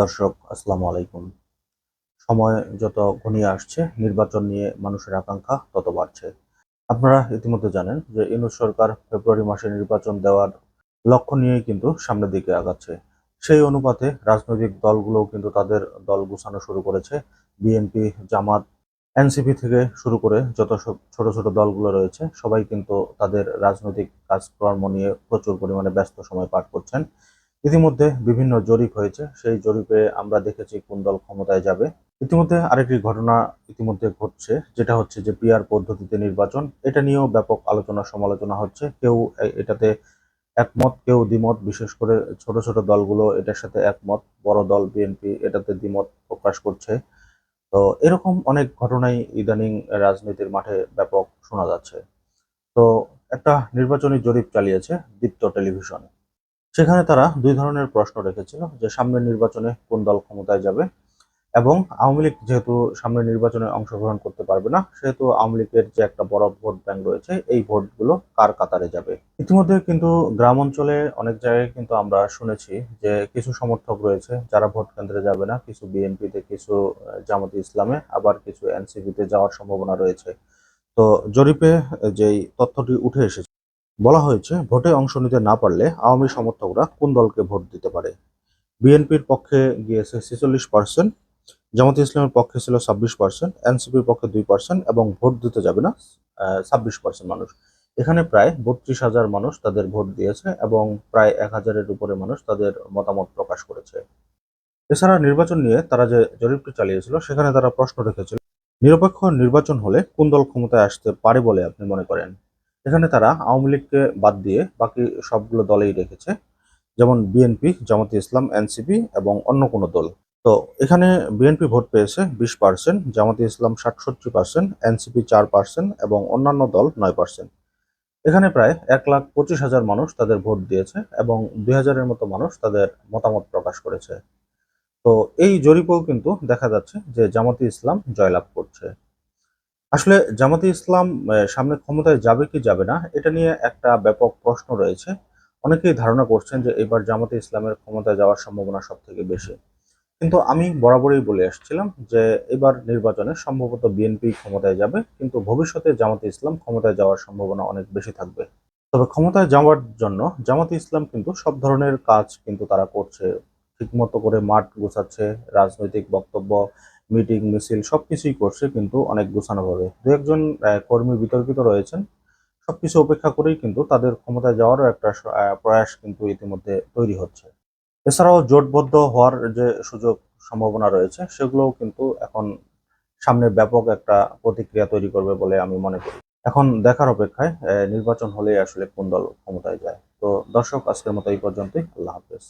দর্শক, আসসালামু আলাইকুম। সময় যত ঘনিয়ে আসছে, নির্বাচন নিয়ে মানুষের আকাঙ্ক্ষা তত বাড়ছে। আপনারা ইতিমধ্যে জানেন যে ইউনুস সরকার ফেব্রুয়ারি মাসে নির্বাচন দেওয়ার লক্ষ্য নিয়েই কিন্তু সামনের দিকে আগাচ্ছে। সেই অনুপাতে রাজনৈতিক দলগুলোও কিন্তু তাদের দল গুছানো শুরু করেছে। বিএনপি, জামাত, এনসিপি থেকে শুরু করে যত ছোট ছোট দলগুলো রয়েছে, সবাই কিন্তু তাদের রাজনৈতিক কাজকর্ম নিয়ে প্রচুর পরিমাণে ব্যস্ত সময় পার করছেন। ইতিমধ্যে বিভিন্ন জরিপ হয়েছে। সেই জরিপে আমরা দেখেছি কোন দল ক্ষমতায় যাবে। ইতিমধ্যে আরেকটি ঘটনা ইতিমধ্যে ঘটছে, যেটা হচ্ছে যে পিআর পদ্ধতিতে নির্বাচন। এটা নিয়েও ব্যাপক আলোচনা সমালোচনা হচ্ছে। কেউ এটাতে একমত, কেউ দ্বিমত। বিশেষ করে ছোট ছোট দলগুলো এটার সাথে একমত। বড় দল বিএনপি এটাতে দ্বিমত প্রকাশ করছে। তো এরকম অনেক ঘটনাই ইদানিং রাজনীতির মাঠে ব্যাপক শোনা যাচ্ছে। তো একটা নির্বাচনী জরিপ চালিয়েছে দীপ্ত টেলিভিশন। সেখানে তারা দুই ধরনের প্রশ্ন রেখেছিল যে সামনের নির্বাচনে কোন দল ক্ষমতায় যাবে এবং আওয়ামী লীগ যেহেতু সামনের নির্বাচনে অংশগ্রহণ করতে পারবে না, সেহেতু আওয়ামী লীগের যে একটা বড় ভোট ব্যাংক রয়েছে, এই ভোটগুলো কার কাতারে যাবে? ইতিমধ্যে কিন্তু গ্রাম অঞ্চলে অনেক জায়গায় কিন্তু আমরা শুনেছি যে কিছু সমর্থক রয়েছে যারা ভোট কেন্দ্রে যাবে না, কিছু বিএনপিতে, কিছু জামাতে ইসলামে, আবার কিছু এনসিপিতে যাওয়ার সম্ভাবনা রয়েছে। তো জরিপে যেই তথ্যটি উঠে এসেছে বলা হয়েছে, ভোটে অংশ নিতে না পারলে আওয়ামী সমর্থকরা কোন দলকে ভোট দিতে পারে? বিএনপির পক্ষে গিয়েছে ছেচল্লিশ পার্সেন্ট জামাত ইসলামের পক্ষে ছিল ছাব্বিশ পার্সেন্ট এনসিপির পক্ষে দুই পার্সেন্ট এবং ভোট দিতে যাবে না ছাব্বিশ পার্সেন্ট মানুষ। এখানে প্রায় বত্রিশ হাজার মানুষ তাদের ভোট দিয়েছে এবং প্রায় এক হাজারের উপরে মানুষ তাদের মতামত প্রকাশ করেছে। এছাড়া নির্বাচন নিয়ে তারা যে জরিপটি চালিয়েছিল, সেখানে তারা প্রশ্ন রেখেছিল, নিরপেক্ষ নির্বাচন হলে কোন দল ক্ষমতায় আসতে পারে বলে আপনি মনে করেন? এখানে তারা আওয়ামী লীগকে বাদ দিয়ে বাকি সবগুলো দলেই রেখেছে, যেমন বিএনপি জামাতে ইসলাম এনসিপি এবং অন্য কোনো দল। তো এখানে বিএনপি ভোট পেয়েছে বিশ পার্সেন্ট জামাতে ইসলাম সাতষট্টি পার্সেন্ট এনসিপি চার পার্সেন্ট এবং অন্যান্য দল নয় পার্সেন্ট এখানে প্রায় এক লাখ পঁচিশ হাজার মানুষ তাদের ভোট দিয়েছে এবং দুই হাজারের মতো মানুষ তাদের মতামত প্রকাশ করেছে। তো এই জরিপেও কিন্তু দেখা যাচ্ছে যে জামাতে ইসলাম জয়লাভ করছে। আসলে জামাতে ইসলাম সামনে ক্ষমতায় যাবে কি যাবে না, এটা নিয়ে একটা ব্যাপক প্রশ্ন রয়েছে। অনেকেই ধারণা করছেন যে এবার জামাতে ইসলামের ক্ষমতায় যাওয়ার সম্ভাবনা সব থেকে বেশি। কিন্তু আমি বরাবরই বলে আসছিলাম যে এবার নির্বাচনে সম্ভবত বিএনপি ক্ষমতায় যাবে, কিন্তু ভবিষ্যতে জামাতে ইসলাম ক্ষমতায় যাওয়ার সম্ভাবনা অনেক বেশি থাকবে। তবে ক্ষমতায় যাওয়ার জন্য জামাতে ইসলাম কিন্তু সব ধরনের কাজ কিন্তু তারা করছে। ঠিকমতো করে মাঠ গোছাচ্ছে, রাজনৈতিক বক্তব্য মিটিং, মিছিল, সবকিছুই করছে কিন্তু অনেক গোছানোভাবে। দু একজন কর্মী বিতর্কিত রয়েছেন। সবকিছু উপেক্ষা করেই কিন্তু তাদের ক্ষমতায় যাওয়ারও একটা প্রয়াস কিন্তু ইতিমধ্যে তৈরি হচ্ছে। এছাড়াও জোটবদ্ধ হওয়ার যে সুযোগ সম্ভাবনা রয়েছে, সেগুলোও কিন্তু এখন সামনে ব্যাপক একটা প্রতিক্রিয়া তৈরি করবে বলে আমি মনে করি। এখন দেখার অপেক্ষায় নির্বাচন হলেই আসলে কোন দল ক্ষমতায় যায়। তো দর্শক, আজকের মতো এই পর্যন্তই। আল্লাহ হাফেজ।